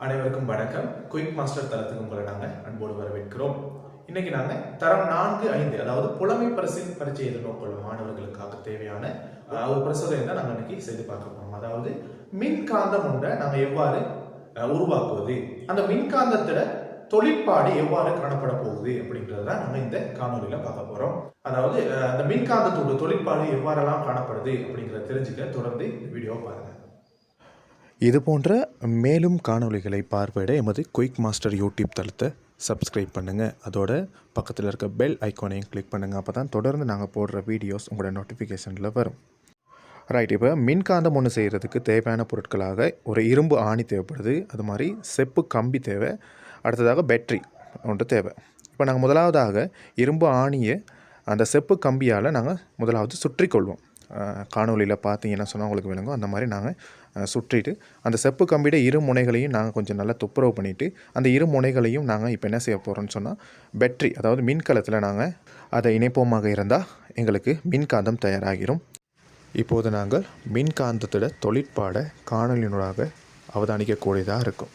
அனைவருக்கும் வணக்கம். Quick master தளத்துக்கு உங்களை நாங்கள் அன்போடு வரவேற்கிறோம். இன்னைக்கு நாங்கள் தரம் நான்கு ஐந்து அதாவது புலமை பரிசில் பரீட்சை எதிர்நோக்குள்ள மாணவர்களுக்காக தேவையான ஒரு பிரசோதனை தான் நாங்கள் இன்னைக்கு செய்து பார்க்க போகிறோம் அதாவது மின்காந்தம் ஒன்றை நாங்கள் எவ்வாறு உருவாக்குவது அந்த மின்காந்தத்தோட தொழிற்பாடு எவ்வாறு காணப்பட போகுது அப்படின்றத தான் நம்ம இந்த காணொலியில் பார்க்க போகிறோம் அதாவது அந்த மின்காந்தத்தோட தொழிற்பாடு எவ்வாறெல்லாம் காணப்படுது அப்படிங்கிறத தெரிஞ்சுக்க தொடர்ந்து வீடியோ வீடியோவை இது போன்ற மேலும் காணொளிகளை பார்வையிட எமது குயிக் மாஸ்டர் யூடியூப் தளத்தை சப்ஸ்கிரைப் பண்ணுங்கள் அதோட பக்கத்தில் இருக்க பெல் ஐக்கானையும் கிளிக் பண்ணுங்கள் அப்போ தான் தொடர்ந்து நாங்கள் போடுற வீடியோஸ் உங்களோட நோட்டிஃபிகேஷனில் வரும். ரைட் இப்போ மின்காந்தம் ஒன்று செய்கிறதுக்கு தேவையான பொருட்களாக ஒரு இரும்பு ஆணி தேவைப்படுது. அது மாதிரி செப்பு கம்பி தேவை. அடுத்ததாக பேட்ரி ஒன்று தேவை. இப்போ நாங்கள் முதலாவதாக இரும்பு ஆணியை அந்த செப்பு கம்பியால் நாங்கள் முதலாவது சுற்றிக்கொள்வோம். காணொலியில் பார்த்தீங்கன்னா சொன்னால் உங்களுக்கு விளங்கும். அந்த மாதிரி நாங்கள் சுற்றிட்டு அந்த செப்பு கம்பியோட இரு முனைகளையும் நாங்கள் கொஞ்சம் நல்லா துப்புரவு பண்ணிவிட்டு அந்த இரு முனைகளையும் நாங்கள் இப்போ என்ன செய்ய போகிறோம்னு சொன்னால் பேட்ரி அதாவது மின்கலத்தில் நாங்கள் அதை இணைப்போமாக இருந்தால் எங்களுக்கு மின்காந்தம் தயாராகிரும். இப்போது நாங்கள் மின்காந்தத்தோட தொழிற்பாடை காணொலியினூடாக அவதானிக்கக்கூடியதாக இருக்கும்.